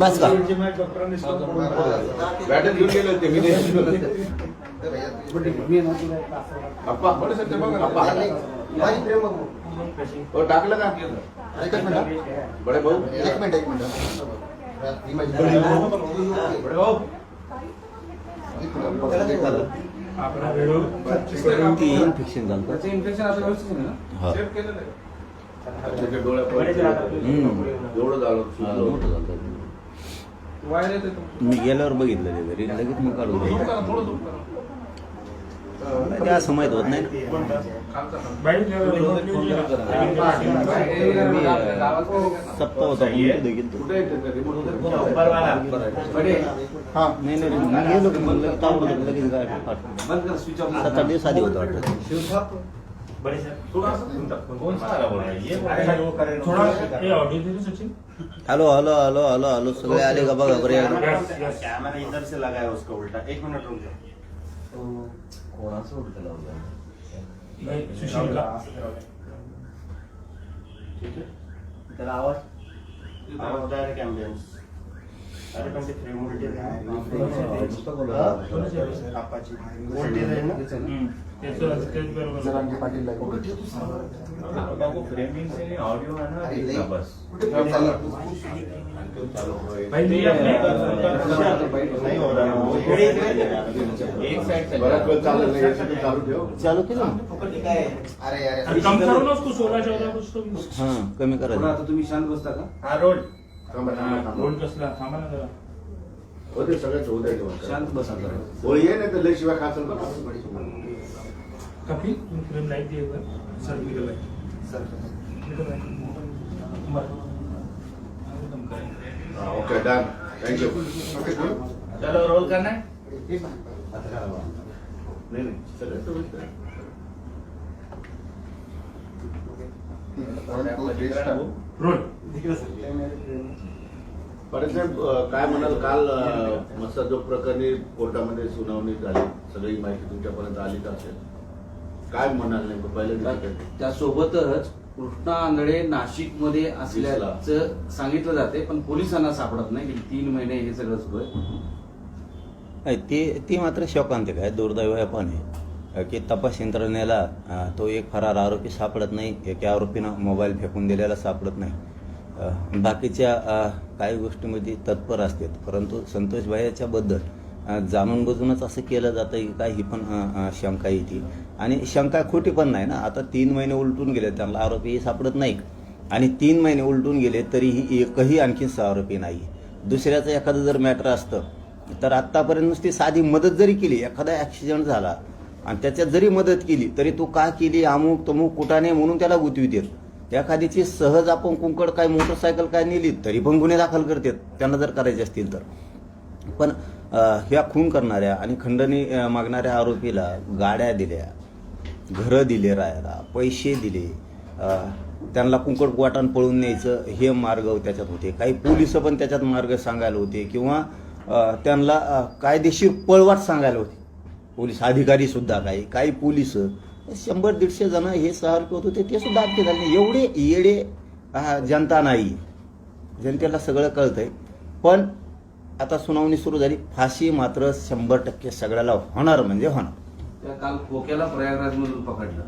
बस का? घेऊन गेले होते मी हो टाकलं का? एकच मिनिट बडे भाऊ. एक मिनिट एक मिनिट. ही माझी बडे भाऊ. ती इन्फेक्शन झालं हा. त्याच्या डोळ्यापर्यंत. एवढं झालं मी गेल्यावर बघितलं ते घरी. लगेच मी काढून दिलं. ते असं माहीत होत नाही. सप्ताह होता. गेलतो. कुठे ते? हा नाही नाही मी गेलो की मग लगेच ताबडतोब लगेच गाडी पाठवली. सात आठ दिवस आधी होतं वाटतं. Hello hello hello hello hello सगळे आले का बघा बरं एकदा. कैमरा इधर से लगा है उसका उल्टा एक मिनट रुक जाओ कोणाचं उलटं लावलं? त्याला आवाज आवाज डायरेक्ट ॲम्ब्युलन्स अरे पण ते फ्रेम व्होल्टेज नुसतं बोलत. आपाची व्होल्टेज आहे ना जरांगी पाटील ऑडिओ है ना अरे, इतना बस नहीं हो रहा है वो एक साइड से बराच वेळ चाललं नाही यासाठी चालू ठेव चालू केलं? अरे अरे. कम करो ना उसको सोलह चौदह कुछ तो. हा कमी करायचं तुम्ही शांत बसता का? हाँ रोड. रोड कसला? थांबा ना जरा. होते सगळ्याच द्या तेव्हा. शांत बसा जरा. होळी आहे ना तर लय शिवाय खाचल बघा. कपिल तुम फ्रेम लाइट दिए हुए सर मिडल मिडल है बरं. एकदम correct. Okay done. Thank you चलो रोल करना है नाही नाही. साहेब अं, काय म्हणाल काल अं, मसाजोग प्रकरणी कोर्टामध्ये सुनावणी झाली सगळी माहिती तुमच्यापर्यंत आलीच असेल. काय म्हणाल नेमकं? पहिलं? त्यासोबतच कृष्णा आंधळे नाशिकमध्ये असल्याचं सांगितलं जाते पण पोलिसांना सापडत नाही. की तीन महिने हे सगळं सुरू आहे नाही ते ती मात्र शोकांतिक आहे दुर्दैव आहे पण आहे की तपास यंत्रणेला तो एक फरार आरोपी सापडत नाही एका आरोपीनं मोबाईल फेकून दिलेला सापडत नाही. बाकीच्या काही गोष्टीमध्ये तत्पर असतात. परंतु संतोष भाईच्या बद्दल अ, जाणून बुजूनच असं केलं जातं की काय ही पण शंका येते. आणि शंका खोटी पण नाही ना. आता तीन महिने उलटून गेले त्यांना आरोपी सापडत नाही आणि तीन महिने उलटून गेले तरीही एकही आणखी आरोपी नाही. दुसऱ्याचं एखादं जर मॅटर असतं तर आत्तापर्यंत नुसती साधी मदत जरी केली एखादा ॲक्सिडेंट झाला आणि त्याच्यात जरी मदत केली तरी तू का केली अमुक तमुक कुठाने म्हणून त्याला गुतवी देत. एखादीची सहज आपण कुंकड काय मोटरसायकल काय नेली तरी पण गुन्हे दाखल करतात. त्यांना जर करायचे असतील तर. पण ह्या खून करणाऱ्या आणि खंडणी मागणाऱ्या आरोपीला गाड्या दिल्या घरं दिले राहायला पैसे दिले. त्यांना कुंकट वाटान पळून न्यायचं हे मार्ग त्याच्यात होते. काही पोलीस पण त्याच्यात मार्ग सांगायला होते किंवा त्यांना कायदेशीर पळवाट सांगायला होते. पोलीस अधिकारी सुद्धा काही काही पोलीस शंभर दीडशे जण हे सहार करत होते ते सुद्धा अटके झाले एवढे येडे जनता नाही. जनतेला सगळं कळतंय. पण आता सुनावणी सुरू झाली. फाशी मात्र शंभर टक्के सगळ्याला होणार म्हणजे होणार. त्या काल खोक्याला प्रयागराज मधून पकडलं.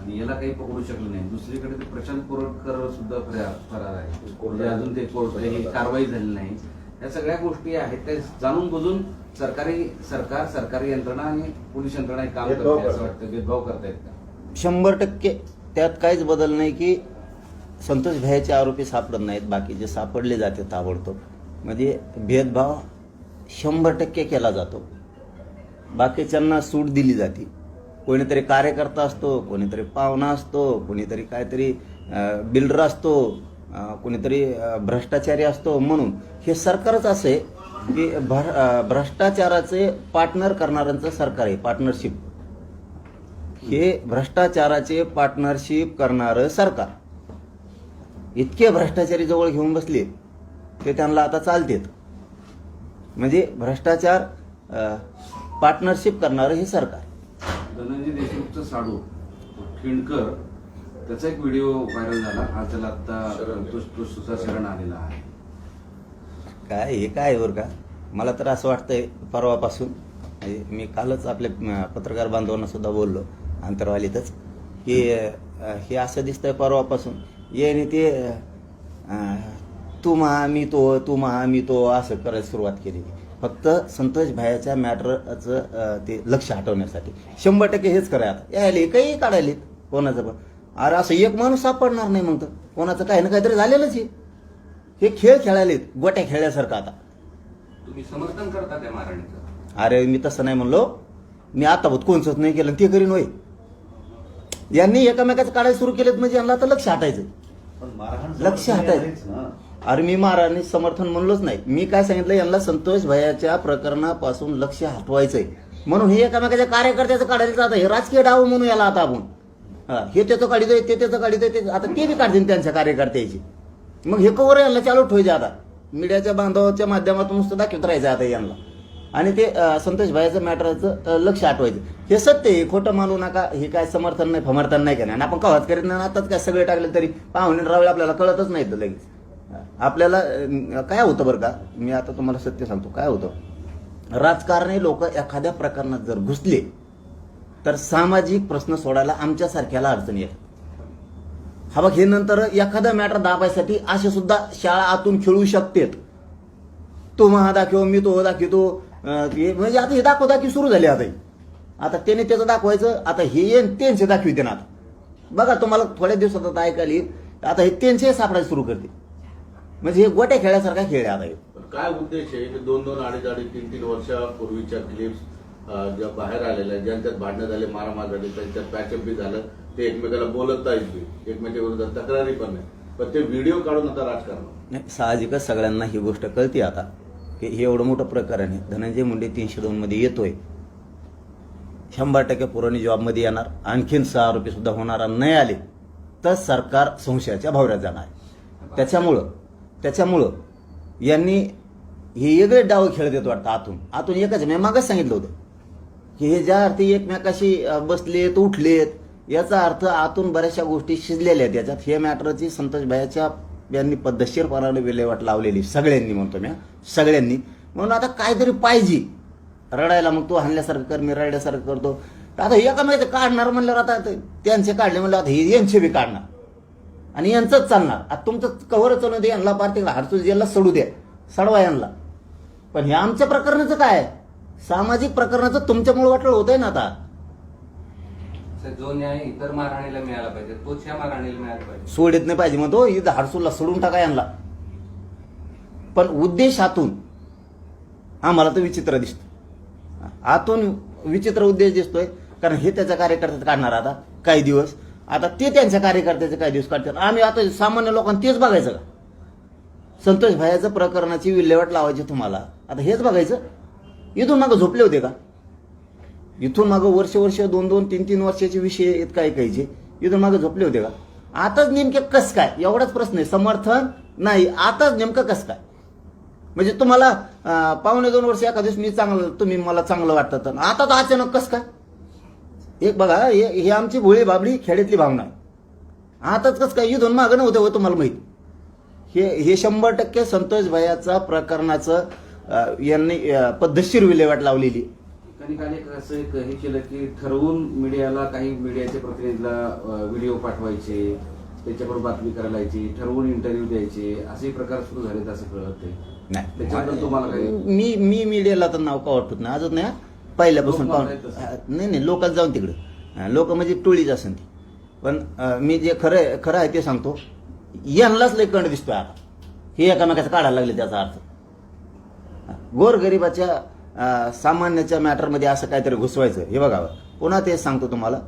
आणि याला काही पकडू शकलं नाही. दुसरीकडे ते प्रशांत कोरटकर सुद्धा फरार फरार आहे. म्हणजे अजून ते कोर्ट ही कारवाई झाली नाही. या सगळ्या गोष्टी आहेत. त्या जाणून बुजून सरकारी सरकार सरकारी यंत्रणा आणि पोलीस यंत्रणा हे काम भेदभाव करते असं. वाटतं. भेदभाव करतायत का शंभर टक्के त्यात काहीच बदल नाही की संतोष भयाचे आरोपी सापडत नाहीत. बाकीचे सापडले जाते ताबडतोब. म्हणजे भेदभाव शंभर टक्के केला जातो. बाकीच्यांना सूट दिली जाते. कोणीतरी कार्यकर्ता असतो कोणीतरी पाहुणा असतो कोणीतरी काहीतरी बिल्डर असतो कोणीतरी भ्रष्टाचारी असतो म्हणून हे सरकारच असं आहे की भ्र- भ्रष्टाचाराचे पार्टनर करणाऱ्यांचं सरकार आहे पार्टनरशिप हे भ्रष्टाचाराचे पार्टनरशिप करणारं सरकार. इतके भ्रष्टाचारी जवळ घेऊन बसले ते त्यांना आता चालतेत. म्हणजे भ्रष्टाचार पार्टनरशिप करणारं हे सरकार. धनंजय देशमुखचं साडू खिंडकर त्याचा एक व्हिडिओ व्हायरल झाला. आज त्याला आता शरण. आलेला आहे. काय हे काय बरं का? मला तर असं वाटतंय परवापासून. मी कालच आपल्या पत्रकार बांधवांना सुद्धा बोललो अंतरवालीतच की हे असं दिसतंय परवापासून. याने ते तू महा मी तो तू महा मी तो असं करायला सुरुवात केली फक्त संतोष भायाच्या मॅटरचं ते लक्ष हटवण्यासाठी. शंभर टक्के हेच कराय आता. यायले काही काढायले कोणाचं पण. अरे असं एक माणूस सापडणार नाही मग तर. कोणाचं काही ना काहीतरी झालेलंच आहे. हे खेळ खेळायलेत गोट्या खेळल्यासारखं आता. तुम्ही समर्थन करता त्या मारहाणीचं अरे मी तसं नाही म्हणलो. मी आता होत कोणचंच नाही केलं ते करीन होय. यांनी एकामेकाचं काढायला सुरू केलेत म्हणजे यांना आता लक्ष हटायचं पण मारहाण लक्ष हटायचं अरे मी महाराणी समर्थन म्हणलोच नाही. मी काय सांगितलं? यांना संतोष भयाच्या प्रकरणापासून लक्ष हटवायचंय. म्हणून हे एकामेकाच्या कार्यकर्त्याचं काढायचं आता. हे राजकीय डाव म्हणून याला आता आपण. हे त्याचं काढितोय ते त्याचं काढितोय ते आता ते बी काढतील त्यांच्या कार्यकर्त्याची. मग हे कवर यांना चालू ठेवायचे आता. मीडियाच्या बांधवाच्या माध्यमातून नुसतं दाखवत राहायचं आता यांना. आणि ते संतोष भाईचं मॅटरचं लक्ष आठवायचं हे सत्य आहे. खोटं मानू नका. हे काय समर्थन नाही फमर्थन नाही केलं नाही आपण कवाच करीत नाही आताच काय सगळे टाकले तरी पाहुणे रावळे आपल्याला कळतच नाही लगेच. आपल्याला काय होतं बरं का? मी आता तुम्हाला सत्य सांगतो. काय होतं? राजकारणी लोक एखाद्या प्रकरणात जर घुसले तर सामाजिक प्रश्न सोडायला आमच्यासारख्याला अडचणी येतात हा बघ हे नंतर एखादा मॅटर दाबायसाठी असे सुद्धा शाळा आतून खेळू शकतेत. तो महा दाखव मी तो हो दाखवतो. हे- म्हणजे आता हे दाखव दाखी सुरू झाली आता. आता त्याने त्याचं दाखवायचं आता हे येईन त्यांचे दाखविते ना आता बघा तुम्हाला थोड्या दिवसात आता ऐकायला येईल. आता हे त्यांचे सापडायला सुरू करते म्हणजे हे गोट्या खेळल्यासारखा खेळ आहे आता. पण काय उद्देश आहे? की दोन दोन अडीच अडीच तीन तीन वर्षापूर्वीच्या क्लिप्स ज्या बाहेर आलेल्या ज्यांच्यात भांडणं झाले मारामार झाले त्यांच्यात पॅचअप बी झालं ते एकमेकाला बोलत नाहीत बी. एकमेकाच्या विरोधात तक्रारी पण नाही पण ते व्हिडिओ काढून आता राजकारण नाही साहजिकच सगळ्यांना ही गोष्ट कळते आता की हे एवढं मोठं प्रकरण आहे. धनंजय मुंडे तीनशे दोन मध्ये येतोय. शंभर टक्के पुरवणी जॉबमध्ये येणार. आणखीन सहा आरोपी सुद्धा होणार नाही आले तर सरकार संशयाच्या भावऱ्यात जाणार. त्याच्यामुळं त्याच्यामुळं यांनी हे वेगळे डाव खेळत येत वाटतं आतून. आतून एकच मी मागच सांगितलं होतं की हे ज्या अर्थी एकमेकाशी बसलेत उठलेत याचा अर्थ आतून बऱ्याचशा गोष्टी शिजलेल्या आहेत. याच्यात हे मॅटरची संतोष भायाच्या यांनी पद्धतशीरपणाने विल्हेवाट लावलेली सगळ्यांनी म्हणतो मी सगळ्यांनी. म्हणून आता काहीतरी पाहिजे. रडायला मग तो हाणल्यासारखं कर मी रडल्यासारखं करतो. आता एका माहिती काढणार म्हणल्यावर आता त्यांचे काढले म्हणलं आता हे यांचे बी काढणार. आणि यांचंच चालणार. आता तुमचं कव्हर चालू दे यांना पार तिकडे हाडसूस जेलला सडू द्या सडवा यांना. पण हे आमच्या प्रकरणाचं काय? सामाजिक प्रकरणाचं तुमच्यामुळे वाटलं होतंय ना आता. जो न्याय इतर मारहाणीला मिळाला पाहिजे तोच ह्या मारहाणीला मिळाला पाहिजे. सोडित नाही पाहिजे म्हणतो इथं हाडसूला सोडून टाका यांना. पण उद्देशातून आम्हाला तर विचित्र दिसतो आतून विचित्र उद्देश दिसतोय कारण हे त्याच्या कार्यकर्त्यात काढणार आता काही दिवस. आता ते त्यांच्या कार्यकर्त्याचे काही दिवस काढतात. आम्ही आता सामान्य लोकांना तेच बघायचं का? संतोष भायाचं प्रकरणाची विल्हेवाट लावायची तुम्हाला. आता हेच बघायचं. इथून मागं झोपले होते का? इथून मागं वर्ष वर्ष दोन दोन तीन तीन वर्षाचे विषय आहेत काय इथून मागं झोपले होते का? आताच नेमके कस काय? एवढाच प्रश्न आहे. समर्थन नाही. आताच नेमकं कस काय? म्हणजे तुम्हाला पावणे दोन वर्ष एका दिवस मी चांगलं तुम्ही मला चांगलं वाटतं तर. आता तर अचानक कस काय? एक बघा हे हे आमची भोळी बाबडी खेड्यातली भावना आताच कस काय इथून मागं नव्हतं हो तुम्हाला माहिती. हे हे शंभर टक्के संतोष भयाचा प्रकरणाचं यांनी पद्धतशीर विल्हेवाट लावलेली. ठिकाणी काल एक असं एक हे केलं की ठरवून मीडियाला काही मीडियाच्या प्रतिनिधीला व्हिडिओ पाठवायचे त्याच्याबरोबर बातमी करायला यायची ठरवून इंटरव्ह्यू द्यायचे असे प्रकार सुरू झालेत असं कळत त्याच्याबद्दल तुम्हाला काही मी मी मीडियाला तर नाव का वाटत नाही. अजून नाही. पहिल्यापासून लोक पाहून. मानायचं. हा, नाही नाही लोकात जाऊन तिकडं. लोक म्हणजे टोळीच असेल ती. पण अं, मी जे खरं खरं आहे ते सांगतो. यांनाच लय कंड दिसतोय आता. हे एकामेकाचं काढायला लागले त्याचा अर्थ. गोरगरिबाच्या अं, सामान्याच्या मॅटरमध्ये असं काहीतरी घुसवायचं. हे बघा पुन्हा तेच सांगतो तुम्हाला.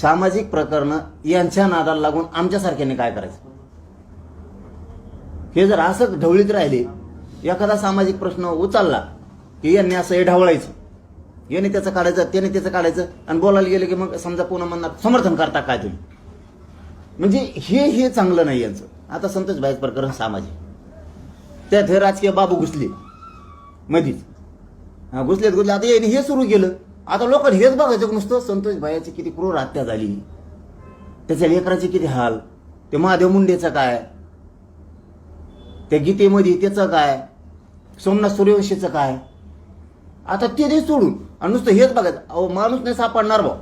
सामाजिक प्रकरणं यांच्या नादाला लागून आमच्यासारख्याने काय करायचं? हे जर असं ढवळीत राहिले एखादा सामाजिक प्रश्न उचलला की यांनी असं हे ढवळायचं. याने त्याचं काढायचं त्याने त्याचं काढायचं आणि बोलायला गेलं की मग समजा पुन्हा म्हणणार समर्थन करता काय तुम्ही? म्हणजे हे हे चांगलं नाही यांचं. आता संतोष भाईच प्रकरण सामाजिक. त्यात हे राजकीय बाबू घुसले. मधीच. हा घुसलेत घुसले आता याने हे सुरू केलं. आता लोक हेच बघायचं नुसतं संतोष भाईची किती क्रूर हत्या झाली. त्याच्या लेकराचे किती हाल. ते महादेव मुंडेचं काय? त्या गीतेमध्ये त्याचं काय? सोमनाथ सूर्यवंशीचं काय? आता ते दे सोडून. आणि नुसतं हेच बघायचं. अहो माणूस नाही सापडणार भाऊ.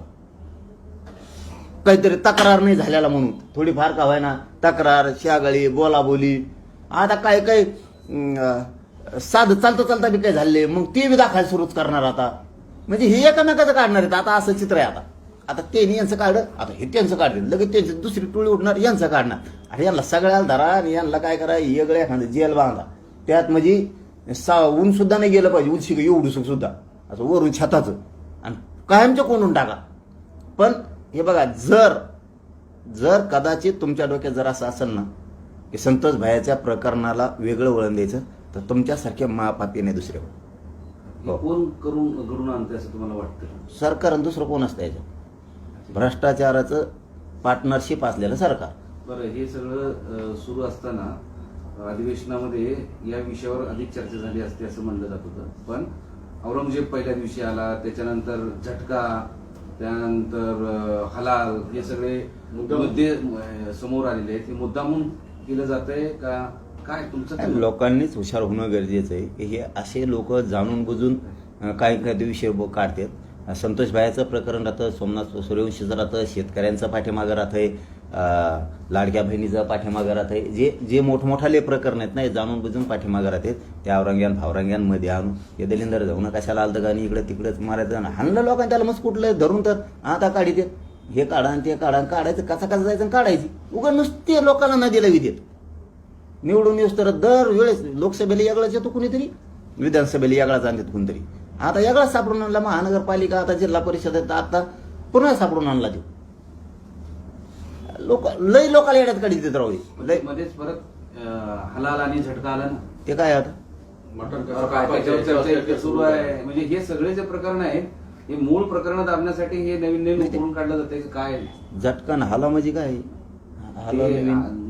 काहीतरी तक्रार नाही झालेला म्हणून. थोडीफार का व्हायना तक्रार शागळी बोलाबोली. आता काय काय साध साधं चालता बी काय झाले. मग ते बी दाखवायला सुरूच करणार आता. म्हणजे हे एकामेकाचं काढणार आहेत. आता असं चित्र आहे आता. आता ते यांचं काढलं आता हे त्यांचं काढलं. लगेच त्यांची दुसरी टोळी उठणार यांचं काढणार. अरे यांना सगळ्याला धरा आणि यांना काय करा वेगळ्या एखादं जेल बांधा. त्यात म्हणजे सा ऊन सुद्धा नाही गेलं पाहिजे उंची एवढू सुद्धा. असं वरून छताचं. आणि कायमचं कोंडून टाका. पण हे बघा जर जर कदाचित तुमच्या डोक्यात जर असं असेल ना की संतोष भायाच्या प्रकरणाला वेगळं वळण द्यायचं तर तुमच्यासारखे महापापी नाही दुसरे हे. कोण करून घडून आणते असं तुम्हाला वाटतं? सरकार आणि दुसरं कोण असतं याच्यात? भ्रष्टाचाराचं पार्टनरशिप असलेलं सरकार. बरं हे सगळं सुरू असताना अधिवेशनामध्ये या विषयावर अधिक चर्चा झाली असते असं म्हणलं जात होतं. पण औरंगजेब पहिल्या दिवशी आला त्याच्यानंतर झटका त्यानंतर हलाल हे सगळे मुद्दे समोर आलेले आहेत. हे मुद्दामून केलं जातंय का? काय तुमचं काय? लोकांनीच हुशार होणं गरजेचं आहे की हे असे लोक जाणून बुजून काही काही विषय ब- काढतात. संतोष भायाचं प्रकरण राहतं सोमनाथ सूर्यवंशीचं राहतं शेतकऱ्यांचं पाठीमागं राहतंय. अं, लाडक्या बहिणीचं पाठीमागं आहे जे जे मोठमोठाले प्रकरण आहेत ना हे जाणून बुजून पाठीमागं राहते त्या औरंग्यान फावरंग्यांमध्ये आणून हे दलिंदर जाऊन कशाला आलं का आणि इकडं तिकडंच मारायचं हाणलं लोकांनी त्याला मस्त कुठलं धरून तर आता काढी देत हे काढा आणि ते काढा काढायचं कसा कसा जायचं आणि काढायची. उगा नुसते लोकांना नदीला विदेत निवडून येऊस तर दर वेळेस लोकसभेला यागळाच येतो कुणीतरी विधानसभेला यागळाच आणतात कुणीतरी. आता वेगळाच सापडून आणला महानगरपालिका आता जिल्हा परिषद आहेत, आता पुन्हा सापडून आणला ते. लोक लय लोकाला येड्यात काढी देत राहू. लय. मध्येच परत हलाल आणि झटका आला ना. ते काय आता? मटण इतकी सुरू आहे. म्हणजे हे सगळे जे प्रकरण आहेत हे मूळ प्रकरण दाबण्यासाठी हे नवीन नवीन उकरून काढलं जाते काय? झटकन हाला म्हणजे काय?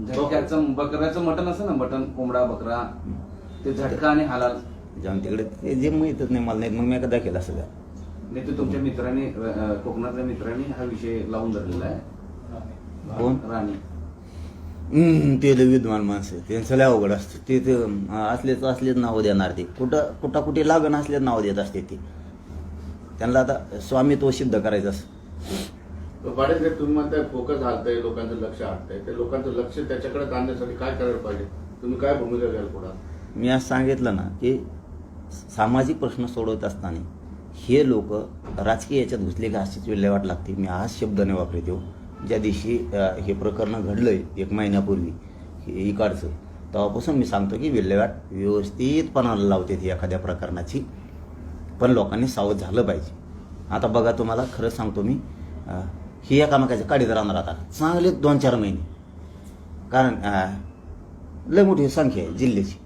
झटक्याचं बकऱ्याचं मटण असं ना मटण कोंबडा बकरा. ते झटका आणि हलाल. जाऊन तिकडे ते जे माहीतच नाही मला नाही मग मी कदा केला सगळं. नाही ते तुमच्या मित्रांनी कोकणातल्या मित्रांनी हा विषय लावून धरलेला आहे. कोण? राणी. हम्म, ते लय विद्वान माणसं आहे. त्यांचं लय अवघड असतं. ते ते असलेच असलेच नाव देणार ते. कुठं कुठं कुठे लागण असलेच नाव देत असते ते. त्यांना आता स्वामित्व सिद्ध करायचं असं पाटील साहेब तुम्ही म्हणताय फोकस हलतंय लोकांचं लक्ष हटतंय ते लोकांचं लक्ष त्याच्याकडे आणण्यासाठी काय करायला पाहिजे? तुम्ही काय भूमिका घ्याल पुढे? मी आज सांगितलं ना की सामाजिक प्रश्न सोडवत असताना हे लोक राजकीय याच्यात घुसले का अशीच विल्हेवाट लागते. मी आज शब्द नाही वापरतो ज्या दिवशी हे प्रकरण घडलं आहे एक महिन्यापूर्वी हे इकडचं तेव्हापासून मी सांगतो की विल्हेवाट व्यवस्थितपणाला लावते ती एखाद्या प्रकरणाची. पण लोकांनी सावध झालं पाहिजे. आता बघा तुम्हाला खरं सांगतो मी हे ही एकामेकाच्या काडीत राहणार आता. चांगले दोन चार महिने. कारण लय मोठी संख्या आहे जिल्ह्याची.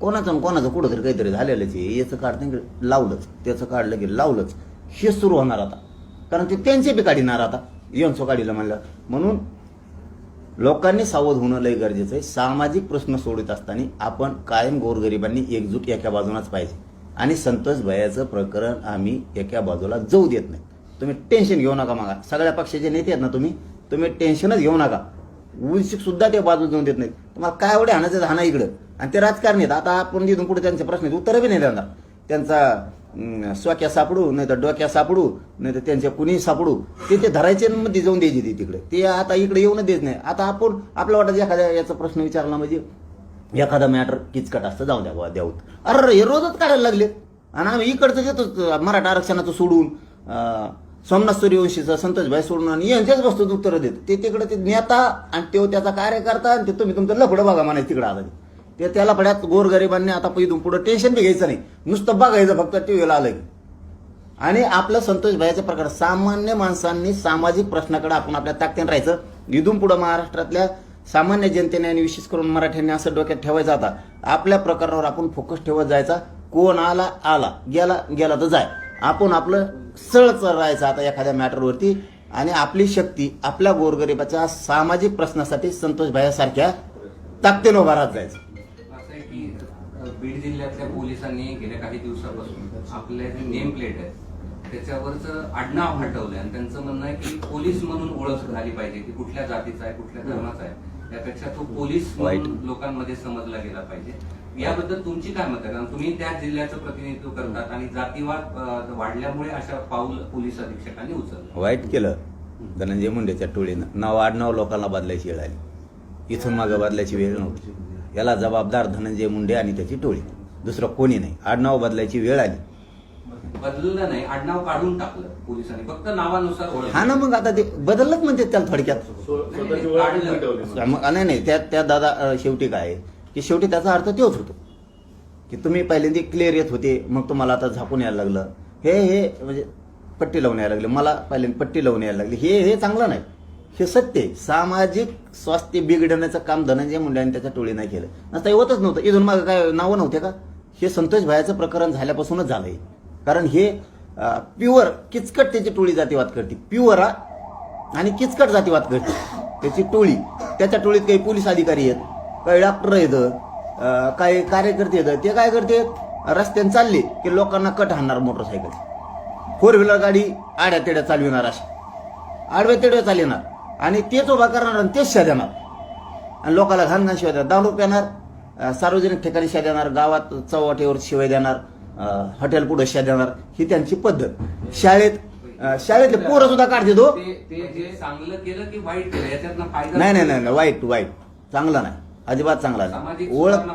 कोणाचं कोणाचं कुठंतरी काहीतरी झालेलंच आहे. याचं काढतं की लावलंच त्याचं काढलं की लावलंच. हे सुरू होणार आता. कारण ते त्यांचे बी काढणार आता. येऊनचो सोकाडीला म्हणलं. म्हणून लोकांनी सावध होणं लय गरजेचं आहे. सामाजिक प्रश्न सोडत असताना आपण कायम गोरगरिबांनी एकजूट एका बाजूलाच पाहिजे. आणि संतोष भयाचं प्रकरण आम्ही एका बाजूला जाऊ देत नाही. तुम्ही टेन्शन घेऊ नका मागा. सगळ्या पक्षाचे नेते आहेत ना तुम्ही? तुम्ही टेन्शनच घेऊ नका. उलशिक सुद्धा ते बाजू जाऊन देत नाहीत. तुम्हाला काय एवढे हाणायचं हाना इकडं? आणि ते राजकारणी आहेत. आता आपण तिथून पुढे त्यांचे प्रश्न उत्तरं बी नाही त्यांना त्यांचा स्वाक्या सापडू नाही तर डोक्या सापडू नाही तर त्यांच्या कुणी सापडू. ते ते धरायचे मध्ये जाऊन द्यायचे ते तिकडे. ते आता इकडे येऊन देत नाही. आता आपण आपल्या वाटत एखाद्या याचा प्रश्न विचारला म्हणजे एखादा मॅटर किचकट असतं जाऊ द्या बुवा द्यावत अरे हे रोजच काढायला लागले. आणि आम्ही इकडचं देतोच मराठा आरक्षणाचं सोडून सोमनाथ सूर्यवंशीचा संतोषभाई सोडून आणि यांच्याच वस्तूत उत्तरं देत. ते तिकडे ते नेता आणि तो त्याचा कार्यकर्ता आणि ते तुम्ही तुमचं लफडं बघा म्हणायचं तिकडे आलं ते. त्याला पड्यात गोरगरिबांनी आता इथून पुढं टेन्शन बी घ्यायचं नाही. नुसतं बघायचं फक्त टीव्हीला आलं की आणि आपलं संतोष भाईचा प्रकार सामान्य माणसांनी सामाजिक प्रश्नाकडे आपण आपल्या ताकदीने राहायचं. इथून पुढं महाराष्ट्रातल्या सामान्य जनतेने आणि विशेष करून मराठ्यांनी असं डोक्यात ठेवायचं आता. आपल्या प्रकारावर आपण फोकस ठेवत जायचा. कोण आला? आला. गेला? गेला तर जाय. आपण आपलं सळच राहायचं आता एखाद्या मॅटरवरती. आणि आपली शक्ती आपल्या गोरगरिबाच्या सामाजिक प्रश्नासाठी संतोष भायासारख्या ताकदीनं उभा राहत जायचं. बीड जिल्ह्यातल्या पोलिसांनी गेल्या काही दिवसापासून आपले जे नेम प्लेट आहेत त्याच्यावरचं आडनाव हटवलंय. आणि त्यांचं म्हणणं आहे की पोलीस म्हणून ओळख झाली पाहिजे की कुठल्या जातीचा आहे कुठल्या धर्माचा आहे. त्यापेक्षा तो पोलीस म्हणून. लोकांमध्ये समजला गेला पाहिजे. याबद्दल तुमची काय मत? आहे कारण तुम्ही त्या जिल्ह्याचं प्रतिनिधित्व करतात आणि जातीवाद वाढल्यामुळे अशा पाऊल पोलीस अधीक्षकांनी उचललं. वाईट केलं. धनंजय मुंडेच्या टोळीनं. नाव आडनाव लोकांना बदलायची वेळ आली. इथून मागं बदलायची वेळ नव्हती. याला जबाबदार धनंजय मुंडे आणि त्याची टोळी. दुसरं कोणी नाही. आडनाव बदलायची वेळ आली. बदललं नाही. आडनाव काढून टाकलं पोलिसांनी. फक्त नावानुसार ओळख. हा ना मग आता ते बदललंच म्हणजे त्याला थोडक्यात. स्व- स्वतःची ओळख मिटवली मग नाही नाही. त्या त्या दादा शेवटी काय आहे? की शेवटी त्याचा अर्थ तोच होतो. की तुम्ही पहिल्यांदा क्लिअर येत होते मग तुम्हाला आता झाकून यायला लागलं. हे हे म्हणजे पट्टी लावून यायला लागली. मला पहिल्यांदा पट्टी लावून यायला लागली. हे हे चांगलं नाही. हे सत्य आहे. सामाजिक स्वास्थ्य बिघडण्याचं काम धनंजय मुंडे आणि त्याच्या टोळी नाही केलं. नसता होतच नव्हतं. इथून मागं काय नावं नव्हते का? हे संतोष भायाचं प्रकरण झाल्यापासूनच झालंय. कारण हे प्युअर किचकट त्याची टोळी जातीवाद करते. प्युअर आणि किचकट जातीवाद करते. त्याची टोळी. त्याच्या टोळीत काही पोलीस अधिकारी आहेत काही डॉक्टर आहेत काही कार्यकर्ते आहेत. ते काय करते? रस्त्याने चालले की लोकांना कट हाणणार मोटरसायकल फोर व्हीलर गाडी आड्या तेड्या चालविणार अशी. आडव्या तेड्या चालविणार. आणि तेच उभा करणार आणि तेच शा देणार आणि लोकांना घाण घाण शिवाय देणार. दारू प्याणार अं, सार्वजनिक ठिकाणी शिवाय देणार. गावात चौवाटेवर शिवाय देणार. हॉटेल पुढे शिवाय देणार. ही त्यांची पद्धत. शाळेत शाळेतले पोरं सुद्धा काढते तो ते ते जे चांगलं केलं की वाईट केलं. याच्यातनं फायदा नाही नाही नाही नाही, वाईट वाईट. चांगला नाही. अजिबात चांगला नाही. ओळख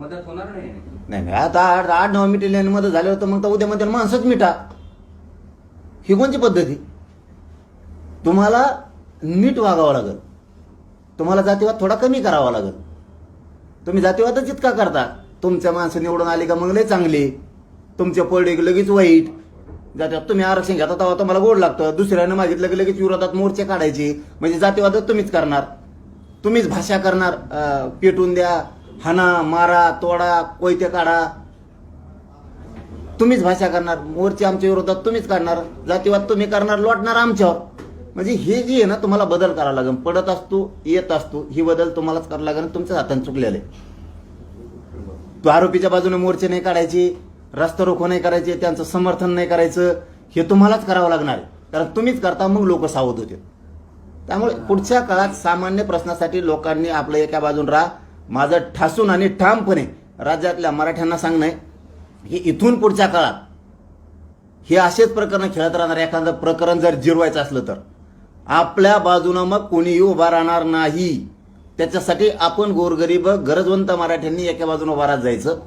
मदत नाही. नाही नाही. आता आठ आठ नऊ मिटिले मध्ये झाले होतं मग तर उद्या मध्ये माणसंच मिठा ही कोणची पद्धती तुम्हाला नीट वागावं लागेल. तुम्हाला जातीवाद थोडा कमी करावा लागेल. तुम्ही जातीवादच इतका करता. तुमच्या माणसं निवडून आली का मग लय चांगली. तुमच्या पडले लगेच वाईट. जातीवाद तुम्ही आरक्षण घेता तेव्हा तुम्हाला गोड लागतं. दुसऱ्यानं मागितलं की लगेच विरोधात मोर्चे काढायचे. म्हणजे जातीवादच तुम्हीच करणार. तुम्हीच भाषा करणार. पेटून द्या हाना मारा तोडा कोयते काढा. तुम्हीच भाषा करणार. मोर्चे आमच्या विरोधात तुम्हीच काढणार. जातीवाद तुम्ही करणार लोटणार आमच्यावर. म्हणजे हे जे आहे ना तुम्हाला बदल करावा लागेल. पडत असतो येत असतो ही बदल तुम्हालाच करावं लागेल तुमच्या हाताने चुकलेले तो आरोपीच्या बाजूने मोर्चे नाही काढायचे रस्ता रोखो नाही करायचे त्यांचं समर्थन नाही करायचं हे तुम्हालाच करावं लागणार आहे. कारण तुम्हीच करता मग लोक सावध होते त्यामुळे पुढच्या काळात सामान्य प्रश्नासाठी लोकांनी आपलं एका बाजून राहा. माझं ठासून आणि ठामपणे राज्यातल्या मराठ्यांना सांगणं हे की इथून पुढच्या काळात हे असेच प्रकरण खेळत राहणार. एखादं प्रकरण जर जिरवायचं असलं तर. आपल्या बाजूनं मग कोणीही उभा राहणार नाही. त्याच्यासाठी आपण गोरगरीब गरजवंत मराठ्यांनी एका बाजूने उभा राहत जायचं.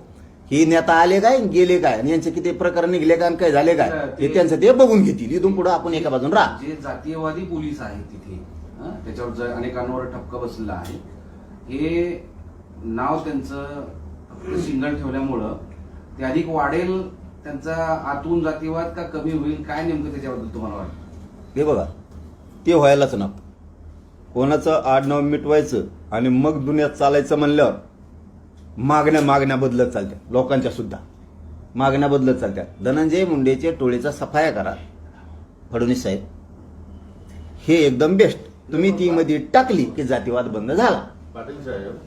ही नेता आले काय गेले काय? आणि यांचे किती प्रकरण निघले काय आणि काय झाले काय? हे त्यांचं ते बघून घेतील. इथून पुढे आपण एका बाजून राहा. जे जातीयवादी पोलीस आहेत तिथे हं, त्याच्यावर अनेकांवर ठपका बसलेला आहे हे नाव त्यांचं सिंगल ठेवल्यामुळं ते अधिक वाढेल त्यांचा आतून जातीवाद का कमी होईल काय नेमकं त्याच्याबद्दल तुम्हाला वाटतं? हे बघा ते व्हायलाच नको. कोणाचं आडनाव मिटवायचं आणि मग दुनियात चालायचं म्हणल्यावर मागण्या मागण्या बदलत चालत्या. लोकांच्या सुद्धा. मागण्या बदलत चालत्या. धनंजय मुंडेच्या टोळीचा सफाया करा फडणवीस साहेब. हे एकदम बेस्ट तुम्ही ती मध्ये टाकली की जातीवाद बंद झाला. पाटील साहेब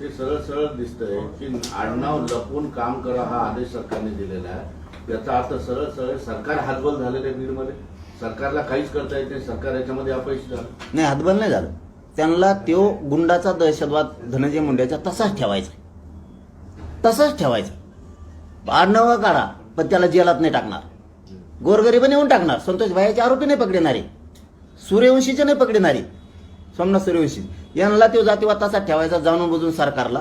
हे सरळ सरळ दिसतंय की आडनाव लपून काम करा हा आदेश सरकारने दिलेला आहे. याचा अर्थ सरळ सरळ सरकार हातबल झालेलं आहे बीडमध्ये. सरकारला काहीच करता येत नाही. सरकार याच्यामध्ये अपयशी झालं. नाही हातबल नाही झालं. त्यांना तो गुंडाचा दहशतवाद धनंजय मुंडेचा तसाच ठेवायचा तसाच ठेवायचा आडनावं काढा पण त्याला जेलात नाही टाकणार. गोरगरीबा नेऊन टाकणार. संतोष भाईचे आरोपी नाही पकडणारे. सूर्यवंशीचे नाही पकडणारे. सोमनाथ सूर्यवंशी. यांना तो जातीवाद तसाच ठेवायचा जाणून बुजून सरकारला.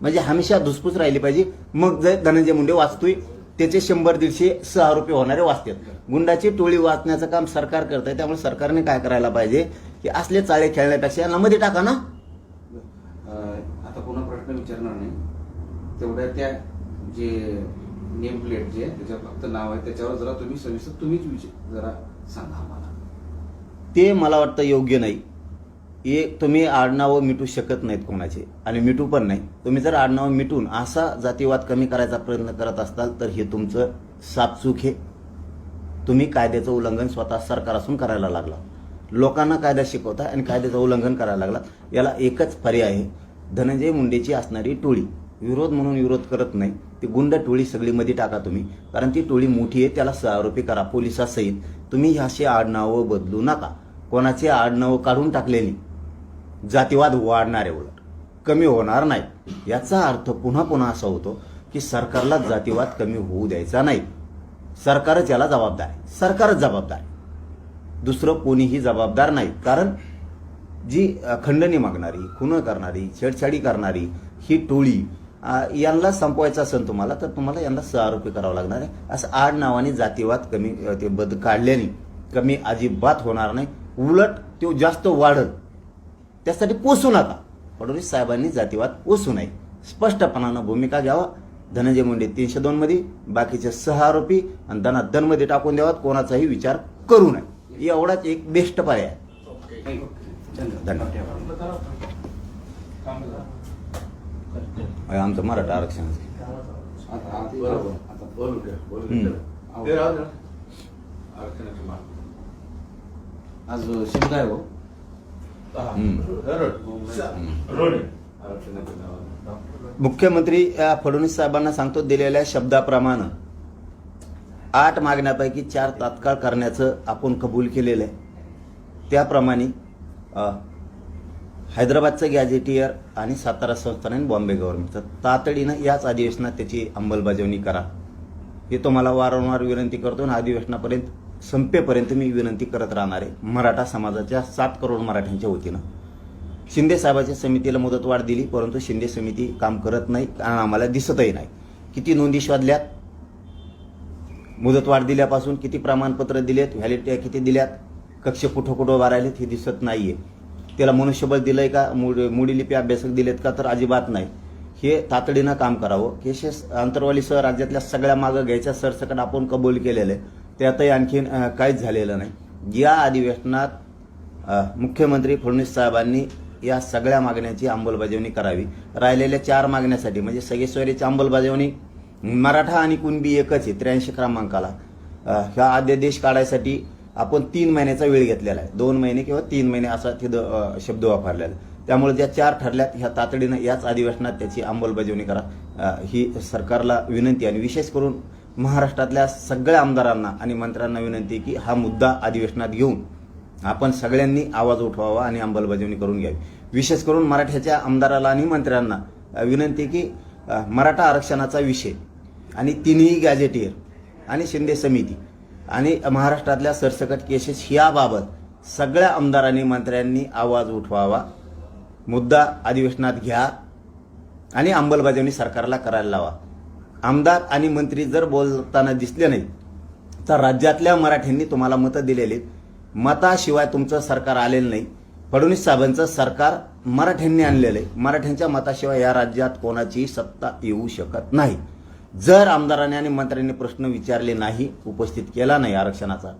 म्हणजे हमेशा धुसफूस राहिली पाहिजे. मग जे धनंजय मुंडे वाचतोय त्याचे शंभर दीडशे सह आरोपी होणारे वाचतात. गुंडाची टोळी वाचण्याचं काम सरकार करत आहे त्यामुळे सरकारने काय करायला पाहिजे? की असले चाळे खेळण्यापेक्षा यांना मध्ये टाका ना. आता पुन्हा प्रश्न विचारणार नाही. तेवढ्या त्या जे नेम प्लेट जे त्याच्यावर फक्त नाव आहे त्याच्यावर जरा तुम्ही सविस्तर तुम्हीच विचार जरा सांगा आम्हाला. ते मला वाटतं योग्य नाही. हे तुम्ही आडनावं मिटू शकत नाहीत कोणाचे. आणि मिटू पण नाही. तुम्ही जर आडनावं मिटून असा जातीवाद कमी करायचा प्रयत्न करत असताल तर हे तुमचं सापचूक हे तुम्ही कायद्याचं उल्लंघन स्वतः सरकार असून करायला लागला. लोकांना कायदा शिकवता आणि कायद्याचं उल्लंघन करायला लागला. याला एकच पर्याय आहे. धनंजय मुंडेची असणारी टोळी. विरोध म्हणून विरोध करत नाही. ती गुंड टोळी सगळी मध्ये टाका तुम्ही. कारण ती टोळी मोठी आहे त्याला आरोपी करा पोलिसासहित. तुम्ही ह्याशी आडनावं बदलू नका. कोणाचे आडनावं काढून टाकलेली? जातीवाद वाढणार आहे उलट. कमी होणार नाही. याचा अर्थ पुन्हा पुन्हा असा होतो की सरकारला जातीवाद कमी होऊ द्यायचा नाही. सरकारच याला जबाबदार आहे. सरकारच जबाबदार आहे. दुसरं कोणीही जबाबदार नाही. कारण जी खंडणी मागणारी खुनं करणारी छेडछाडी करणारी ही टोळी यांना संपवायचं असेल तुम्हाला तर तुम्हाला यांना सहआरोपी करावं लागणार आहे. असं आड नावाने जातीवाद कमी ते बद काढल्याने कमी अजिबात होणार नाही. उलट तो जास्त वाढत त्यासाठी पोसू नका. फडणवीस साहेबांनी जातीवाद पोसू नये. स्पष्टपणानं भूमिका घ्यावा. धनंजय मुंडे तीनशे दोन मध्ये बाकीचे सहा आरोपी आणि धनाधनमध्ये टाकून द्यावात. कोणाचाही विचार करू नये. एवढाच एक बेस्ट पर्याय. आहे. धन्यवाद आमचं मराठा आरक्षण बरोबर बोलू द्या बोलू हम्म. द्या ते राहू द्या आरक्षणाची मागणी. आज शिमगा हो दरड. रोड आरक्षणाच्या नावाने मुख्यमंत्री फडणवीस साहेबांना सांगतो दिलेल्या शब्दाप्रमाणे. आठ मागण्यापैकी चार तात्काळ करण्याचं आपण कबूल केलेलं आहे. त्याप्रमाणे हैदराबादचं गॅजेटियर आणि सातारा संस्थान आणि बॉम्बे गव्हर्नमेंटचं. तातडीनं याच अधिवेशनात त्याची अंमलबजावणी करा. हे तुम्हाला वारंवार विनंती करतो आणि अधिवेशनापर्यंत संपेपर्यंत मी विनंती करत राहणार आहे. मराठा समाजाच्या सात करोड मराठ्यांच्या वतीनं. शिंदे साहेबाच्या समितीला मुदतवाढ दिली परंतु शिंदे समिती काम करत नाही कारण आम्हाला दिसतही नाही. किती नोंदी शोधल्यात? मुदतवाढ दिल्यापासून किती प्रमाणपत्र दिलेत? व्हॅलिडिटी किती दिल्यात? कक्ष कुठं कुठं वारायलेत हे दिसत नाही आहे त्याला मनुष्यबळ दिलंय का? मूड मुडीलिपी अभ्यासक दिलेत का? तर अजिबात नाही. हे तातडीनं काम करावं. केशेस अंतरवालीसह राज्यातल्या सगळ्या मागं घ्यायच्या सरसकट आपण कबूल केलेलं आहे. त्यातही आणखीन काहीच झालेलं नाही. या अधिवेशनात मुख्यमंत्री फडणवीस साहेबांनी या सगळ्या मागण्यांची अंमलबजावणी करावी. राहिलेल्या चार मागण्यासाठी म्हणजे सगळेश्वरीची अंमलबजावणी मराठा आणि कुणबी एकच आहे त्र्याऐंशी क्रमांकाला. ह्या अध्यादेश काढायसाठी आपण तीन महिन्याचा वेळ घेतलेला आहे. दोन महिने किंवा तीन महिने असा तिथं शब्द वापरलेला आहे. त्यामुळे ज्या चार ठरल्यात ह्या तातडीनं याच अधिवेशनात त्याची अंमलबजावणी करा. ही सरकारला विनंती आणि विशेष करून महाराष्ट्रातल्या सगळ्या आमदारांना आणि मंत्र्यांना विनंती आहे की हा मुद्दा अधिवेशनात घेऊन आपण सगळ्यांनी आवाज उठवावा आणि अंमलबजावणी करून घ्यावी. विशेष करून मराठ्याच्या आमदाराला आणि मंत्र्यांना विनंती आहे की मराठा आरक्षणाचा विषय आणि तिन्ही गॅजेटियर आणि शिंदे समिती आणि महाराष्ट्रातल्या सरसकट केसेस याबाबत सगळ्या आमदारांनी मंत्र्यांनी आवाज उठवावा. मुद्दा अधिवेशनात घ्या आणि अंमलबजावणी सरकारला करायला लावा. आमदार आणि मंत्री जर बोलताना दिसले नाही तर राज्यातल्या मराठ्यांनी तुम्हाला मतं दिलेली मताशिवाय तुमचं सरकार आलेलं नाही. फडणवीस साहेबांचं सरकार मराठ्यांनी आणलेलं आहे. मराठ्यांच्या मताशिवाय या राज्यात कोणाची सत्ता येऊ शकत नाही. जर आमदारांनी आणि मंत्र्यांनी प्रश्न विचारले नाही उपस्थित केला नाही आरक्षणाचा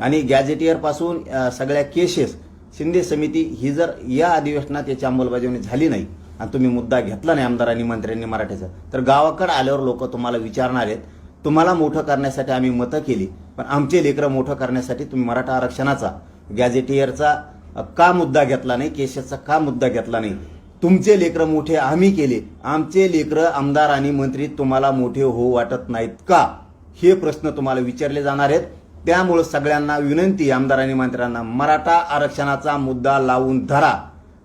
आणि गॅजेटियरपासून सगळ्या केसेस शिंदे समिती ही जर या अधिवेशनात याची अंमलबजावणी झाली नाही आणि तुम्ही मुद्दा घेतला नाही आमदारांनी मंत्र्यांनी मराठ्याचा तर गावाकडे आल्यावर लोक तुम्हाला विचारणार आहेत तुम्हाला मोठं करण्यासाठी आम्ही मतं केली पण आमचे लेकरं मोठं करण्यासाठी तुम्ही मराठा आरक्षणाचा गॅजेटियरचा का मुद्दा घेतला नाही केसेसचा का मुद्दा घेतला नाही? तुमचे लेकरं मोठे आम्ही केले आमचे लेकरं आमदार आणि मंत्री तुम्हाला मोठे होऊ वाटत नाहीत का? हे प्रश्न तुम्हाला विचारले जाणार आहेत. त्यामुळं सगळ्यांना विनंती आमदार आणि मंत्र्यांना मराठा आरक्षणाचा मुद्दा लावून धरा.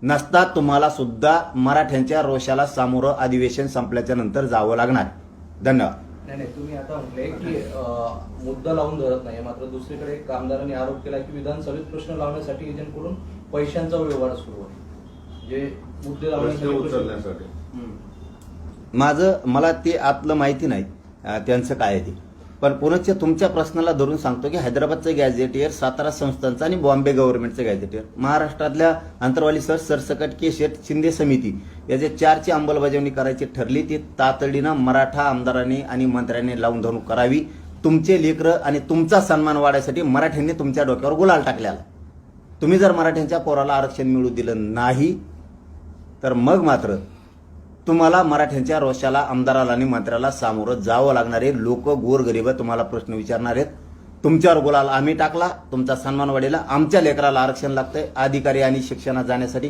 नसता तुम्हाला सुद्धा मराठ्यांच्या रोषाला सामोरं अधिवेशन संपल्याच्या नंतर जावं लागणार. धन्यवाद. नाही नाही तुम्ही आता म्हटले की मुद्दा लावून धरत नाही. मात्र दुसरीकडे एक आमदारांनी आरोप केला की विधानसभेत प्रश्न लावण्यासाठी एजंटकडून पैशांचा व्यवहार सुरू आहे. जे मुद्दे प्रश्न लावण्यासाठी. माझं मला ते आतलं माहिती नाही. त्यांचं काय आहे ते? पण पुनश्च तुमच्या प्रश्नाला धरून सांगतो की हैदराबादचं गॅजेटियर सातारा संस्थांचं आणि बॉम्बे गव्हर्नमेंटचं गॅजेटियर महाराष्ट्रातल्या अंतरवाली सर सरसकट केशेट शिंदे समिती याचे चारची अंमलबजावणी करायची ठरली. ती तातडीनं मराठा आमदारांनी आणि मंत्र्यांनी लावून धरून करावी. तुमचे लेकरं आणि तुमचा सन्मान वाढायसाठी मराठ्यांनी तुमच्या डोक्यावर गुलाल टाकलेला. तुम्ही जर मराठ्यांच्या पोराला आरक्षण मिळू दिलं नाही तर मग मात्र तुम्हाला मराठ्यांच्या रोषाला आमदाराला आणि मंत्र्याला सामोरं जावं लागणार आहे. लोक गोरगरीब तुम्हाला प्रश्न विचारणार आहेत. तुमच्यावर गुलाल आम्ही टाकला तुमचा सन्मान वाढेला आमच्या लेकराला आरक्षण लागतंय अधिकारी आणि शिक्षणात जाण्यासाठी.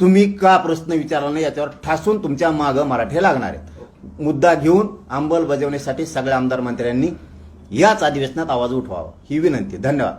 तुम्ही का प्रश्न विचारला नाही याच्यावर ठासून तुमच्या मागं मराठे लागणार आहेत. मुद्दा घेऊन अंमलबजावणीसाठी सगळ्या आमदार मंत्र्यांनी याच अधिवेशनात आवाज उठवावा. ही विनंती. धन्यवाद.